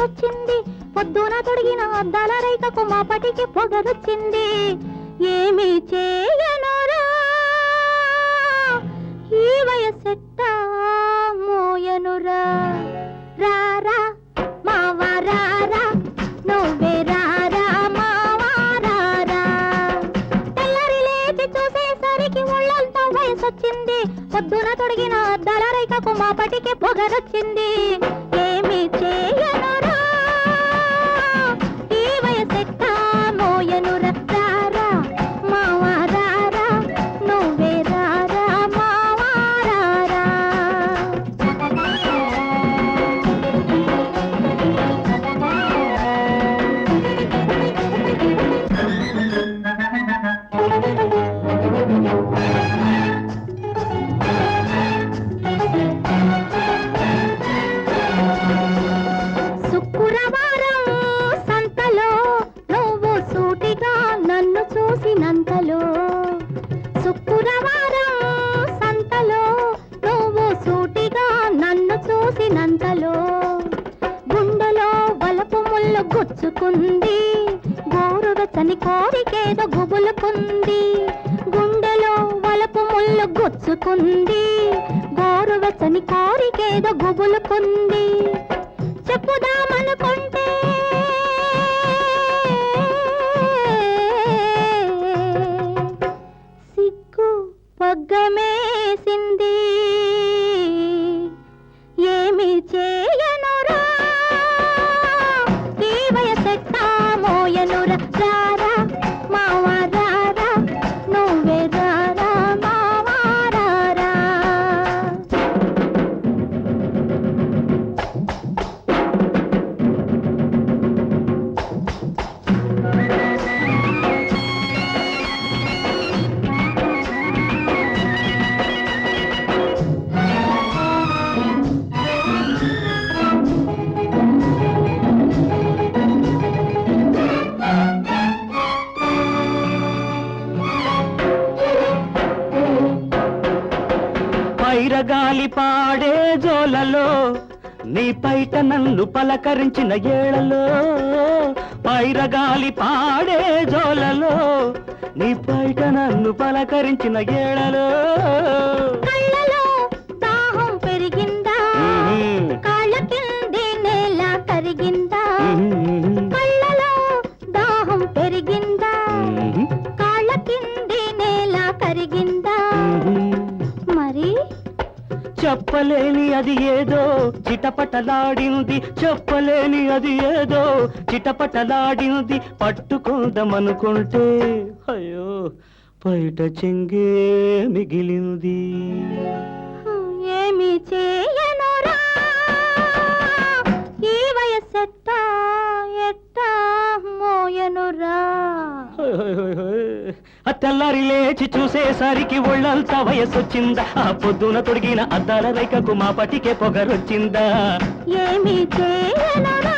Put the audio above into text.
పొద్దున తొడిగిన అద్దాల రైకకు మా పటికి పొగరొచ్చింది. ఏమి చేయనురా. ఈ వయసెట్ట మోయనురా. రారా మావా రారా నువ్వే రారా మావా రారా తెల్లారి లేచి చూసేసరికి ఒళ్ళంతా వయసొచ్చింది. పొద్దున తొడిగిన అద్దాల రైకకు మా పటికి పొగరొచ్చింది. ఏమి చేయనురా. గుచ్చుకుంది గోరువెచ్చని కోరికేదో గుబులుకుంది. గుండెలో వలపు ముళ్ళు గుచ్చుకుంది. గోరువెచ్చని కోరికేదో గుబులుకుంది. చెప్పుదామనుకుంటే రక్షా పైరగాలి పాడే జోలలో నీ పైట నన్ను పలకరించిన ఏళలో పైరగాలి పాడే జోలలో నీ పైట నన్ను పలకరించిన ఏళలో చెప్పలేని అది ఏదో చిటపటలాడింది. చెప్పలేని అది ఏదో చిటపటలాడింది. పట్టుకుందామనుకుంటే అయ్యో బయట చెంగే మిగిలింది. ఏమి చే తెల్లారి లేచి చూసేసరికి ఒళ్ళంతా వయసొచ్చిందా? ఆ పొద్దున తొడిగిన అద్దాల రైకకు మా పటికే పొగరొచ్చిందా? ఏమి చేయనురా